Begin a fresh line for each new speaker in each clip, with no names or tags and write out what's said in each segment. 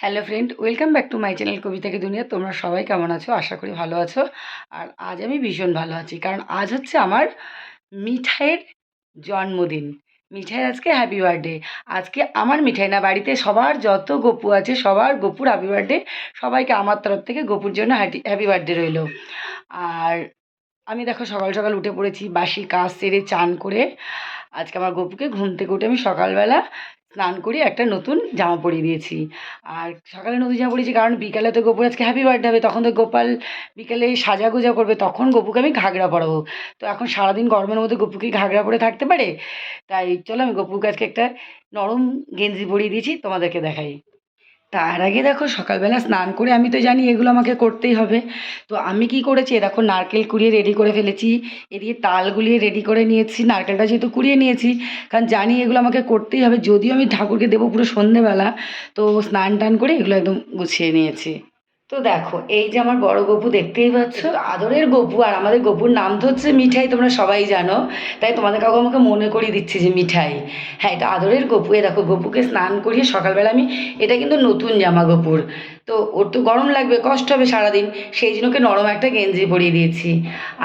hello friend welcome back to my channel কবিতাকে দুনিয়া তোমরা সবাই কেমন আছো আশা করি ভালো আছো আর আজ আমি ভীষণ ভালো আছি কারণ আজ হচ্ছে আমার মিঠাইয়ের জন্মদিন মিঠাই আজকে হ্যাপি বার্থডে আজকে আমার মিঠাই না বাড়িতে সবার যত গপু আছে সবার গপুর হ্যাপি বার্থডে সবাইকে আমার তরফ থেকে গপুর জন্য হ্যাপি বার্থডে রইল আর আমি দেখো সকাল সকাল উঠে পড়েছি বাসি কাজ সেরে চান করে আজকে আমার গপুকে ঘুম থেকে উঠে আমি সকালবেলা স্নান করে একটা নতুন জামা পরিয়ে দিয়েছি আর সকালে নতুন জামা পরিয়েছি কারণ বিকালে তো গোপুর আজকে হ্যাপি বার্থডে হবে তখন তো গোপাল বিকালে সাজা গোজা করবে তখন গোপুকে আমি ঘাগড়া পরাবো তো এখন সারাদিন গরমের মধ্যে গোপুকে ঘাগড়া পরে থাকতে পারে তাই চলো আমি গোপুকে আজকে একটা নরম গেঞ্জি পরিয়ে দিয়েছি তোমাদেরকে দেখাই তার আগে দেখো সকালবেলা স্নান করে আমি তো জানি এগুলো আমাকে করতেই হবে তো আমি কি করেছি দেখো নারকেল কুড়িয়ে রেডি করে ফেলেছি এদিকে তাল গুলিয়ে রেডি করে নিয়েছি নারকেলটা যেহেতু কুড়িয়ে নিয়েছি কারণ জানি এগুলো আমাকে করতেই হবে যদিও আমি ঠাকুরকে দেবো পুরো সন্ধেবেলা তো স্নান টান করে এগুলো একদম গুছিয়ে নিয়েছি তো দেখো এই যে আমার বড় গপু দেখতেই পাচ্ছ আদরের গপু আর আমাদের গপুর নাম তো হচ্ছে মিঠাই তোমরা সবাই জানো তাই তোমাদের কাউকে আমাকে মনে করিয়ে দিচ্ছি যে মিঠাই হ্যাঁ এটা আদরের গপু এ দেখো গপুকে স্নান করিয়ে সকালবেলা আমি এটা কিন্তু নতুন জামা গপুর তো ওর তো গরম লাগবে কষ্ট হবে সারাদিন সেই জন্য ওকে নরম একটা গেঞ্জি পরিয়ে দিয়েছি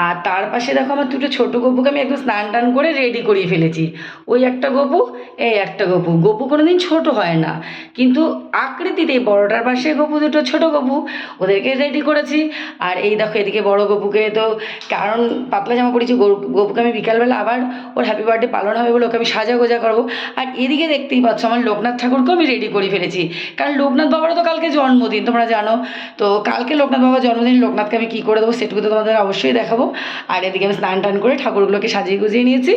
আর তার পাশে দেখো আমার দুটো ছোটো গপুকে আমি একদম স্নান টান করে রেডি করিয়ে ফেলেছি ওই একটা গপু এই একটা গপু গপু কোনো দিন ছোটো হয় না কিন্তু আকৃতিতে বড়টার পাশে গপু দুটো ছোটো গপু ওদেরকে রেডি করেছি আর এই দেখো এদিকে বড় গপুকে তো কারণ পাতলা জামা পরেছি গপুকে আমি বিকালবেলা আবার ওর হ্যাপি বার্থডে পালন হবে বলে ওকে আমি সাজা গোজা করবো আর এদিকে দেখতেই পাচ্ছ আমার লোকনাথ ঠাকুরকেও আমি রেডি করে ফেলেছি কারণ লোকনাথ বাবারও তো কালকে জন্মদিন জন্মদিন তোমরা জানো তো কালকে লোকনাথ বাবার জন্মদিন লোকনাথকে আমি কী করে দেবো সেটুকু তো তোমাদের অবশ্যই দেখাবো আর এদিকে আমি স্নান টান করে ঠাকুরগুলোকে সাজিয়ে গুজিয়ে নিয়েছি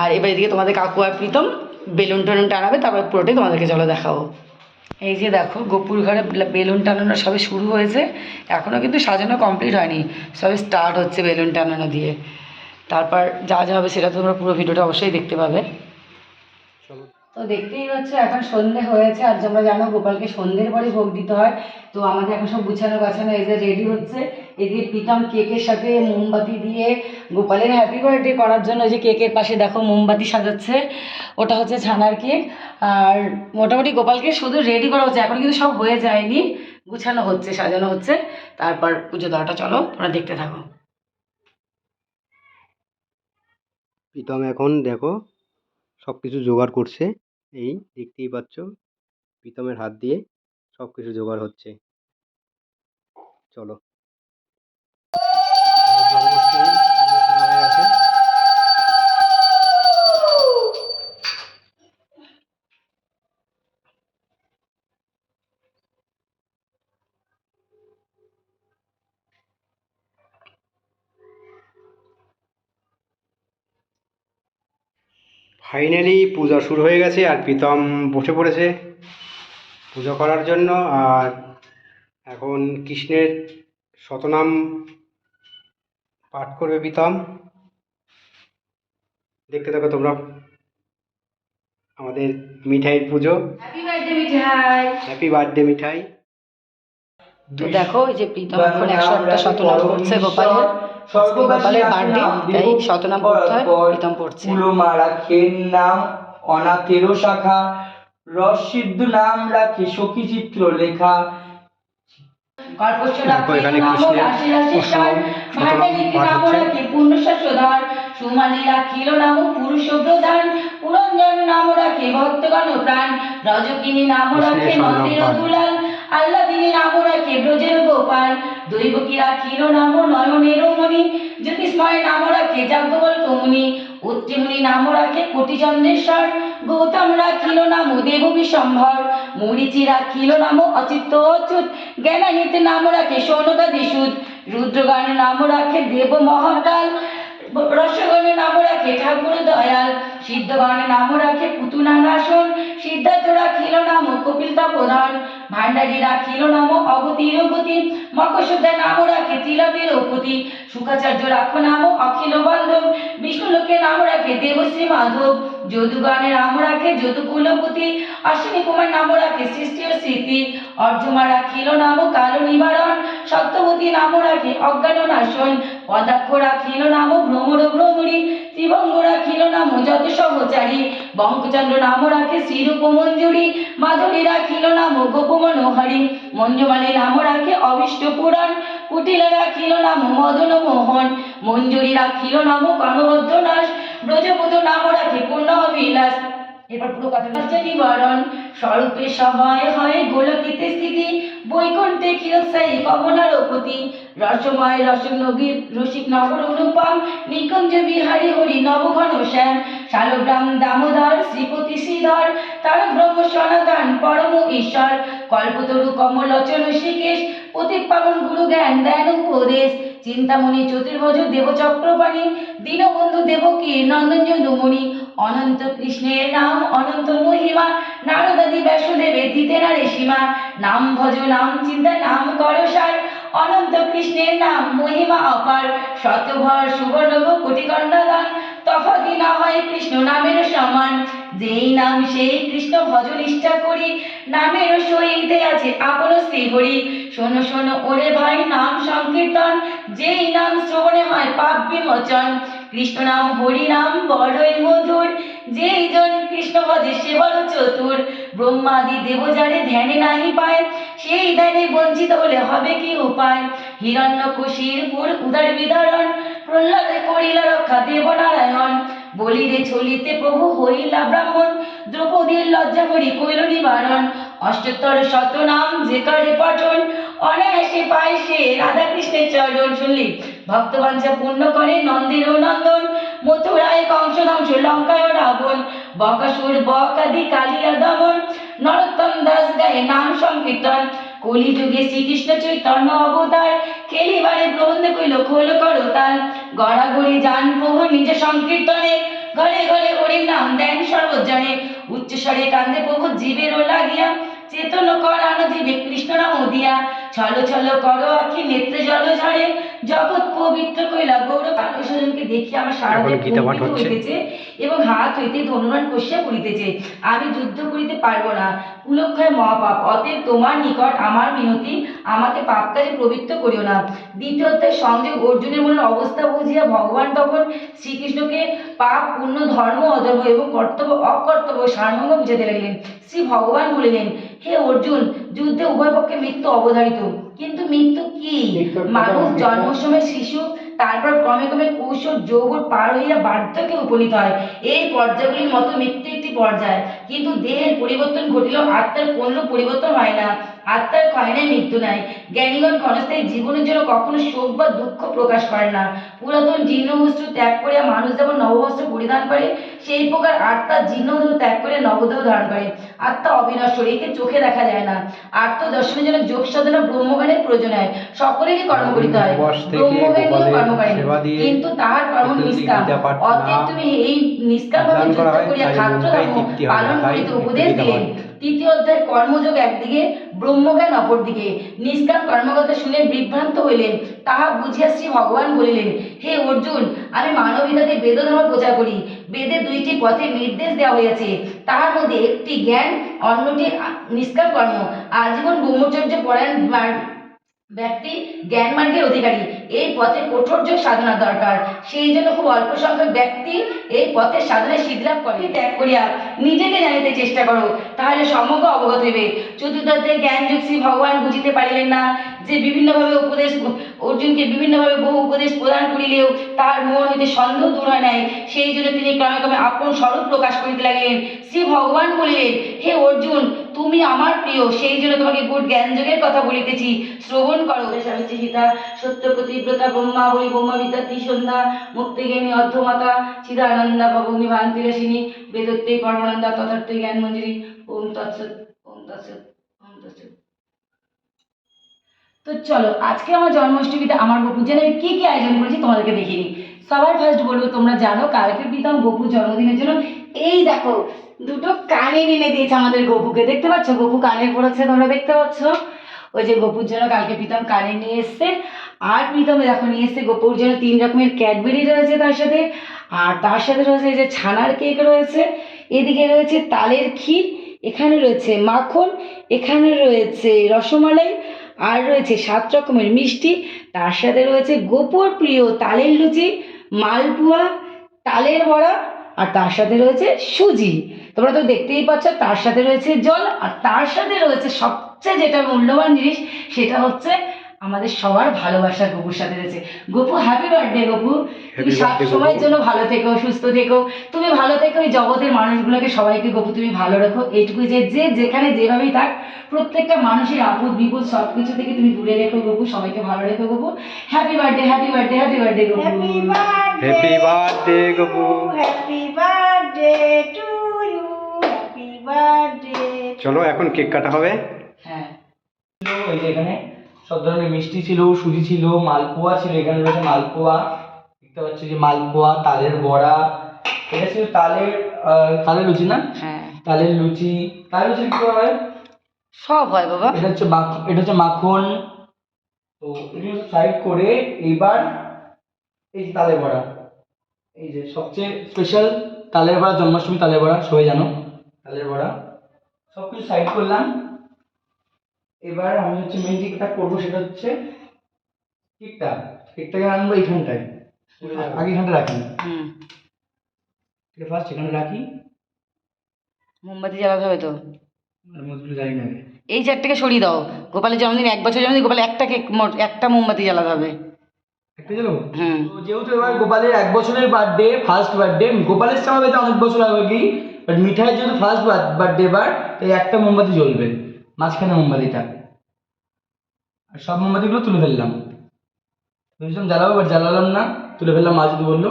আর এবার এদিকে তোমাদের কাকু আর প্রীতম বেলুন টেলুন টানাবে তারপর পুরোটাই তোমাদেরকে চলো দেখাবো এই যে দেখো গোপুর ঘরে বেলুন টানানো সবে শুরু হয়েছে এখনও কিন্তু সাজানো কমপ্লিট হয়নি সবে স্টার্ট হচ্ছে বেলুন টানানো দিয়ে তারপর যা যা হবে সেটা তোমরা পুরো ভিডিওটা অবশ্যই দেখতে পাবে তো দেখতেই হচ্ছে এখন সন্ধে হয়েছে আর তোমরা জানো গোপালকে সন্ধ্যের পরে ভোগ দিতে হয় তো আমাদের এখন সব গুছানো গাছানো এই যে রেডি হচ্ছে এদিকে প্রীতম কেকের সাথে মোমবাতি দিয়ে গোপালের হ্যাপি বার্থডে করার জন্য যে কেকের পাশে দেখো মোমবাতি সাজাচ্ছে ওটা হচ্ছে ছানার কেক আর মোটামুটি গোপালকে শুধু রেডি করা হচ্ছে এখন কিন্তু সব হয়ে যায়নি গুছানো হচ্ছে সাজানো হচ্ছে তারপর পুজো দেওয়াটা চলো তোমরা দেখতে থাকো
প্রীতম এখন দেখো সব কিছু জোগাড় করছে এই দেখতেই পাচ্ছ প্রীতমের হাত দিয়ে সব কিছু জোগাড় হচ্ছে চলো ফাইনালি পূজা শুরু হয়ে গেছে আর প্রীতম বসে পড়েছে পুজো করার জন্য আর এখন কৃষ্ণের শতনাম পাঠ করবে প্রীতম দেখতে থাকো তোমরা আমাদের মিঠাইয়ের পুজো
happy birthday Mithai
happy birthday Mithai
তো দেখো এই যে প্রীতম এখন মানে একশো একটা শতনাম পড়ছে গোপালের গোপালের বার্থডে তাই শতনাম পড়তে হয় প্রীতম পড়ছে মারা খেন নাম অনাথেরও শাখা রস নাম রাখে সখী চিত্র লেখা নাম রাখে ভক্তগণ প্রাণ রজকিনী নাম রাখে নন্দির দুলাল আল্লাহ দিনে নাম রাখে ব্রজের গোপাল দৈব কি রাখিল নাম নয়নের মণি জ্যোতিষ্ময় নাম রাখে যাজ্ঞবল কমুনি উত্তিমুনি নাম রাখে কোটিচন্দ্রেশ্বর গৌতম রাখিল নাম দেব বিশম্ভর মরিচি রাখিল নাম অচিত্ত অচ্যুত জ্ঞানানিতে নাম রাখে সৌনতা দিশুদ রুদ্রগান নাম রাখে দেব মহাকাল রসগণে নামও রাখে ঠাকুর দয়াল বান নামও রাখে পুতুনা নাসন সিদ্ধার্থ রাখিল নাম কপিলতা প্রধান ভাণ্ডারী রাখিল নাম অবতিরপতি গতি নামও রাখে তিলকের পতি সুখাচার্য রাখ নাম অখিল বান্ধব বিষ্ণুলোকে নাম রাখে দেবশ্রী মাধব যদুগানে নাম রাখে যদুকুলপতি অশ্বিনী কুমার নাম রাখে সৃষ্টি ও স্মৃতি অর্জুমা রাখিল নাম কালো নিবারণ অতি নাম রাখি অজ্ঞান নাশন পদাক্ষ রাখিল নাম ভ্রমর ভ্রমরী ত্রিভঙ্গ রাখিল নাম যত সহচারী বঙ্কচন্দ্র নাম রাখে শ্রীরূপ মঞ্জুরি মাধুরী রাখিল নাম গোপ মনোহরী মঞ্জুমালী নাম রাখে অবিষ্ট পুরাণ কুটিল রাখিল নাম মদন মোহন মঞ্জুরি রাখিল নাম কর্মবদ্ধ নাশ ব্রজপুত নাম রাখে পূর্ণ অবিলাস এবার পুরো কথা নিবারণ স্বরূপে সবাই হয় গোলকিতে স্থিতি বৈকুণ্ঠ রূপে ক্ষীরস্থায়ী কমলা রঘুপতি রসময় রসিক নগীর রসিক নগর অনুপম নিকুঞ্জ বিহারী হরি নবঘন শ্যাম শালগ্রাম দামোদর শ্রীপতি শ্রীধর তারক ব্রহ্ম সনাতন পরম ঈশ্বর কল্পতরু কমলচন শ্রীকেশ প্রতীক পাবন গুরু জ্ঞান দেন উপদেশ চিন্তামণি চতুর্ভুজ দেবচক্রপাণী দীনবন্ধু দেবকী নন্দনজনমণি অনন্ত কৃষ্ণের নাম অনন্ত মহিমা নারদাদি ব্যাসদেবে দিতে না সীমা নাম ভজ নাম চিন্তা নাম করসার অনন্ত কৃষ্ণের নাম মহিমা অপার শতভর সুবর্ণভ কোটিকণ্ডা দান কি না হয় কৃষ্ণ নামের সমান যেই নাম সেই কৃষ্ণ ভজন ইচ্ছা করি নামের সহিতে আছে আপন শ্রীহরি শোনো শোনো ওরে ভাই নাম সংকীর্তন যেই নাম শ্রবণে হয় পাপ বিমোচন কৃষ্ণ নাম হরি নাম বড়ই মধুর যেই জন কৃষ্ণ ভজে সে বড় চতুর ব্রহ্মাদি দেব যারে ধ্যানে নাহি পায় সেই ধ্যানে বঞ্চিত হলে হবে কি উপায় হিরণ্য পুর উদার বিধারণ প্রহ্লাদে করিলা রক্ষা দেব নারায়ণ বলিরে চলিতে প্রভু হইলা ব্রাহ্মণ দ্রৌপদীর লজ্জা করি কইল নিবারণ অষ্টোত্তর শতনাম যে করে পঠন অনায়াসে পায় সে রাধাকৃষ্ণের চরণ শুনলি ভক্তবাঞ্ছা পূর্ণ করে নন্দের নন্দন মথুরায় কংস ধ্বংস লঙ্কায় রাবণ বকাসুর বকাদি কালিয়া দমন নরোত্তম দাস গায়ে নাম সংকীর্তন কলি যুগে শ্রীকৃষ্ণ চৈতন্য অবতার খেলিবারে প্রবন্ধ কইল খোল করো তার গড়াগড়ি যান প্রভু নিজ সংকীর্তনে ঘরে ঘরে হরির নাম দেন সর্বজনে উচ্চস্বরে কান্দে প্রভু জীবেরও লাগিয়া চেতন করানো জীবে কৃষ্ণ নাম দিয়া চলো চলো করো আখি নেত্রে জল ঝরে জগৎ পবিত্র কইলা গৌর কালুষজনকে দেখি আমার সারাদিন সারাদের হইতেছে এবং হাত হইতে ধনুরান কষিয়া পড়িতেছে আমি যুদ্ধ করিতে পারবো না কুলক্ষয় মহাপাপ অতএব তোমার নিকট আমার মিনতি আমাকে পাপ কাজে প্রবৃত্ত করিও না দ্বিতীয়ত্বের সঙ্গে অর্জুনের মনের অবস্থা বুঝিয়া ভগবান তখন শ্রীকৃষ্ণকে পাপ পূর্ণ ধর্ম অধর্ম এবং কর্তব্য অকর্তব্য সার্বভৌম বুঝাতে লাগলেন শ্রী ভগবান বলিলেন হে অর্জুন যুদ্ধে উভয় পক্ষে মৃত্যু অবধারিত কিন্তু মৃত্যু কি মানুষ সময় শিশু তারপর ক্রমে ক্রমে কৌশল যৌবন পার হইয়া বার্ধক্যে উপনীত হয় এই পর্যায়গুলির মতো মৃত্যু একটি পর্যায় কিন্তু দেহের পরিবর্তন ঘটিলেও আত্মার কোনো পরিবর্তন হয় না আত্মার ক্ষয়নে মৃত্যু নাই জ্ঞানীগণ ক্ষণস্থায়ী জীবনের জন্য কখনো শোক বা দুঃখ প্রকাশ করে না পুরাতন জীর্ণ বস্ত্র ত্যাগ করিয়া মানুষ যেমন নববস্ত্র পরিধান করে সেই প্রকার আত্মা জীর্ণদেহ ত্যাগ করে নবদেহ ধারণ করে আত্মা অবিনশ্বর একে চোখে দেখা যায় না আত্মদর্শনের জন্য যোগ সাধনা ব্রহ্মজ্ঞানের প্রয়োজন হয় সকলেরই কর্ম করিতে হয় ব্রহ্মজ্ঞান কর্ম করে কিন্তু তাহার কর্ম নিষ্কাম অতএব তুমি এই নিষ্কাম ভাবে যুদ্ধ করিয়া খাদ্য ধর্ম পালন করিতে উপদেশ দিলেন তৃতীয় অধ্যায় কর্মযোগ একদিকে ব্রহ্মজ্ঞান অপরদিকে নিষ্কাম কর্মকর্তা শুনে বিভ্রান্ত হইলেন তাহা বুঝিয়া শ্রী ভগবান বলিলেন হে অর্জুন আমি বেদ ধর্ম প্রচার করি বেদে দুইটি পথে নির্দেশ দেওয়া হয়েছে তাহার মধ্যে একটি জ্ঞান অন্যটি নিষ্কার কর্ম আজীবন ব্রহ্মচর্য পরায়ণ ব্যক্তি জ্ঞান মার্গের অধিকারী এই পথে কঠোর যোগ সাধনা দরকার সেই জন্য খুব অল্প সংখ্যক ব্যক্তি এই পথের সাধনায় শীঘ্রাপ করে ত্যাগ করিয়া নিজেকে জানিতে চেষ্টা করো তাহলে সমগ্র অবগত হইবে চতুর্থে জ্ঞান যোগ শ্রী ভগবান বুঝিতে পারিলেন না যে বিভিন্নভাবে উপদেশ অর্জুনকে বিভিন্নভাবে বহু উপদেশ প্রদান করিলেও তার মন হইতে সন্দেহ দূর হয় নাই সেই জন্য তিনি ক্রমে ক্রমে আপন স্বরূপ প্রকাশ করিতে লাগিলেন শ্রী ভগবান বলিলেন হে অর্জুন তুমি আমার প্রিয় সেই জন্য তোমাকে গুড যোগের কথা বলিতেছি শ্রবণ করো সরস্বতী সীতা সত্য প্রতিব্রতা ব্রহ্মা বলি ব্রহ্মা বিদ্যা ত্রিসন্ধ্যা জ্ঞানী অর্ধমাতা চিদানন্দা ভবনী ভান্তিরাসিনী বেদত্তে পরমানন্দা তথার্থ জ্ঞান মঞ্জুরি ওম তৎসৎ ওম তৎসৎ ওম তৎসৎ তো চলো আজকে আমার জন্মাষ্টমীতে আমার গোপুজনে আমি কী কী আয়োজন করেছি তোমাদেরকে দেখিনি সবার ফার্স্ট বলবো তোমরা জানো কালকে পিতাম বপুর জন্মদিনের জন্য এই দেখো দুটো কানের এনে দিয়েছে আমাদের গপুকে দেখতে পাচ্ছ গপু কানের পড়েছে তোমরা দেখতে পাচ্ছ ওই যে গপুর জন্য কালকে প্রীতম কানে নিয়ে এসছে আর প্রীতম এখন নিয়ে এসছে গপুর জন্য তিন রকমের ক্যাডবেরি রয়েছে তার সাথে আর তার সাথে রয়েছে যে ছানার কেক রয়েছে এদিকে রয়েছে তালের ক্ষীর এখানে রয়েছে মাখন এখানে রয়েছে রসমালাই আর রয়েছে সাত রকমের মিষ্টি তার সাথে রয়েছে গোপুর প্রিয় তালের লুচি মালপুয়া তালের বড়া আর তার সাথে রয়েছে সুজি তোমরা তো দেখতেই পাচ্ছ তার সাথে রয়েছে জল আর তার সাথে রয়েছে সবচেয়ে যেটা মূল্যবান জিনিস সেটা হচ্ছে আমাদের সবার ভালোবাসা গপুর সাথে রয়েছে গপু হ্যাপি বার্থডে গপু তুমি সব সময়ের জন্য ভালো থেকো সুস্থ থেকো তুমি ভালো থেকো এই জগতের মানুষগুলোকে সবাইকে গপু তুমি ভালো রেখো এইটুকু যে যে যেখানে যেভাবেই থাক প্রত্যেকটা মানুষের আপদ বিপদ সব কিছু থেকে তুমি দূরে রেখো গপু সবাইকে ভালো রেখো Gopu happy birthday happy birthday happy birthday Gopu
happy birthday Gopu happy birthday to
চলো এখন কেক কাটা হবে হ্যাঁ যে এখানে সব ধরনের মিষ্টি ছিল সুজি ছিল মালপোয়া ছিল এখানে রয়েছে মালপোয়া দেখতে পাচ্ছি যে মালপোয়া তালের বড়া এটা ছিল তালের তালের লুচি না হ্যাঁ তালের লুচি তালের লুচি কি হয়
সব হয় বাবা
এটা হচ্ছে মাখন এটা হচ্ছে মাখন তো এগুলো সাইড করে এইবার এই তালের বড়া এই যে সবচেয়ে স্পেশাল তালের বড়া জন্মাষ্টমী তালের বড়া সবাই জানো তাহলে বড়া সব কিছু সাইড করলাম এবার আমি হচ্ছে মেন যেটা করবো সেটা হচ্ছে কেকটা কেকটাকে আনবো এইখানটায় আগে এখানটা রাখি এটা ফার্স্ট এখানে রাখি
মোমবাতি জ্বালাতে হবে তো জানি না এই চারটাকে সরিয়ে দাও গোপালের জন্মদিন এক বছর জন্মদিন গোপাল একটা কেক একটা মোমবাতি জ্বালাতে হবে
যেহেতু এবার গোপালের এক বছরের বার্থডে ফার্স্ট বার্থডে গোপালের সামনে অনেক বছর আগে বাট মিঠাই যেহেতু ফার্স্ট বার বার্থডে বার তাই একটা মোমবাতি জ্বলবে মাঝখানে মোমবাতিটা আর সব মোমবাতিগুলো তুলে ফেললাম ভেবেছিলাম জ্বালাবো বাট জ্বালালাম না তুলে ফেললাম মা যদি বললো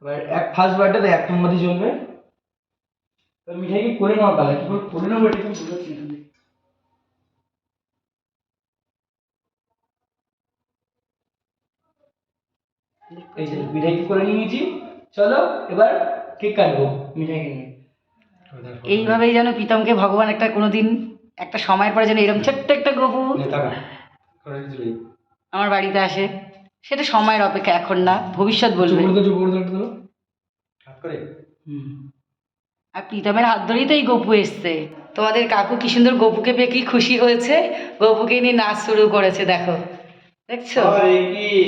এবার এক ফার্স্ট বার্থডে তাই একটা মোমবাতি জ্বলবে এবার মিঠাই কি করে নেওয়া তাহলে কি করে নেবো এটা বুঝতে এই যে বিদায় করে নিয়েছি চলো এবার কেক কাটবো
এইভাবেই যেন প্রীতমকে ভগবান একটা কোনোদিন একটা সময়ের পরে যেন এরকম ছোট্ট একটা গপু আমার বাড়িতে আসে সেটা সময়ের অপেক্ষা এখন না ভবিষ্যৎ বলবে আর প্রীতমের হাত ধরেই তো এই গপু এসছে তোমাদের কাকু কি সুন্দর গপুকে পেয়ে কি খুশি হয়েছে গপুকে নিয়ে নাচ শুরু করেছে দেখো দেখছো
হরে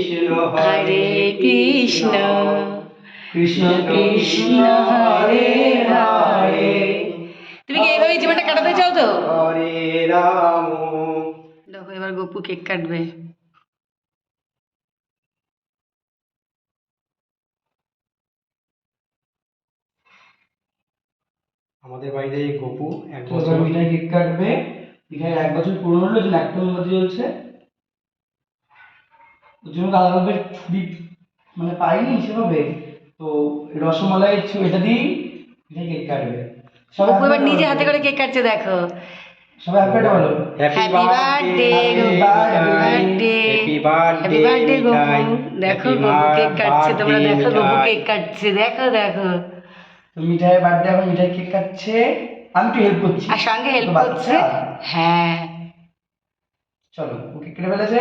কৃষ্ণ হরে কৃষ্ণ কৃষ্ণ কৃষ্ণ
তুমি কি এইভাবে জীবনটা কাটাতে চাও তো
হরে রাম
দেখো এবার গপু কেক কাটবে
আমাদের বাড়িতে এই গপু এক বছর মিঠাই কেক কাটবে মিঠাই এক বছর পুরো হলো যে ল্যাপটপের মধ্যে চলছে ওর জন্য আলাদাভাবে ছুরি মানে পাইনি সেভাবে তো রসমালাই এটা এটা কেক কাটবে
সবাই এবার নিজে হাতে করে কেক কাটছে দেখো
সবাই হ্যাপি বার্থডে বলো
happy birthday happy birthday happy birthday
দেখো গোপু কেক কাটছে তোমরা দেখো গোপু কেক কাটছে দেখো দেখো
মিঠাই বার্থডে এখন মিঠাই কেক কাটছে আমি তো হেল্প করছি
আর সঙ্গে হেল্প করছে হ্যাঁ
চলো ওকে কেটে ফেলেছে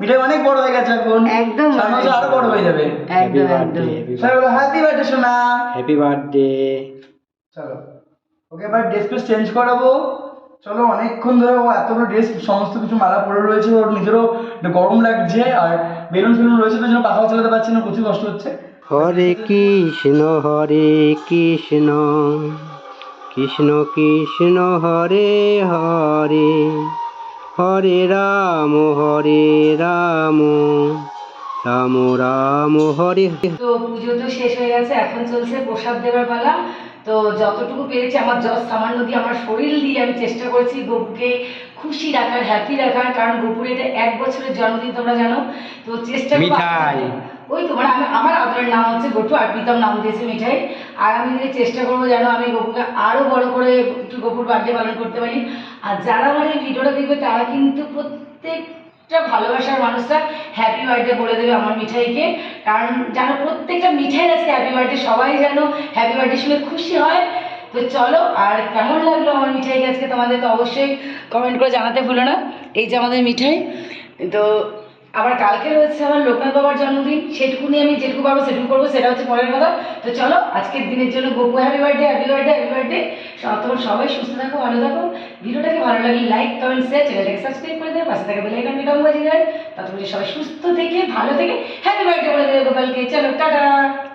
ভিডিও অনেক বড় হয়ে গেছে এখন একদম আরো বড় হয়ে যাবে একদম একদম হ্যাপি বার্থডে সোনা
হ্যাপি বার্থডে
চলো ওকে এবার ড্রেস পেস চেঞ্জ করাবো চলো অনেকক্ষণ ধরে ও এতগুলো ড্রেস সমস্ত কিছু মালা পরে রয়েছে ওর নিজেরও গরম লাগছে আর বেলুন ফেলুন রয়েছে তো যেন পাখাও চালাতে পারছি না প্রচুর কষ্ট হচ্ছে
হরে কৃষ্ণ হরে কৃষ্ণ কৃষ্ণ কৃষ্ণ হরে হরে হরে রাম হরে রাম রাম রাম হরে
তো পুজো তো শেষ হয়ে গেছে এখন চলছে প্রসাদ দেবার পালা তো যতটুকু পেরেছি আমার যত সামান্য দিয়ে আমার শরীর দিয়ে আমি চেষ্টা করেছি গপুকে খুশি রাখার হ্যাপি রাখার কারণ গপুর এটা এক বছরের জন্মদিন তোমরা জানো তো চেষ্টা মিঠাই ওই তোমার মানে আমার আদরের নাম হচ্ছে গটু আর প্রীতম নাম দিয়েছে মিঠাই আগামী দিনে চেষ্টা করবো যেন আমি গপুকে আরও বড় করে গপুর বার্থডে পালন করতে পারি আর যারা আমার এই ভিডিওটা দেখবে তারা কিন্তু প্রত্যেকটা ভালোবাসার মানুষরা হ্যাপি বার্থডে বলে দেবে আমার মিঠাইকে কারণ যেন প্রত্যেকটা মিঠাই আছে হ্যাপি বার্থডে সবাই যেন হ্যাপি বার্থডে শুনে খুশি হয় তো চলো আর কেমন লাগলো আমার মিঠাই আজকে তোমাদের তো অবশ্যই কমেন্ট করে জানাতে ভুলো না এই যে আমাদের মিঠাই তো আবার কালকে রয়েছে আমার লোকনাথ বাবার জন্মদিন সেটুকু নিয়ে আমি যেটুকু পাবো সেটুকু করবো সেটা হচ্ছে পরের কথা তো চলো আজকের দিনের জন্য Gopu happy birthday happy birthday happy birthday তোমার সবাই সুস্থ থাকো ভালো থাকো ভিডিওটাকে ভালো লাগে লাইক কমেন্ট শেয়ার চ্যানেলটাকে সাবস্ক্রাইব করে দেবে পাশে থাকা বেলাইকন বিটম বাজিয়ে দেয় তারপরে সবাই সুস্থ থেকে ভালো থেকে হ্যাপি বার্থডে বলে দেবে গোপালকে চলো টাটা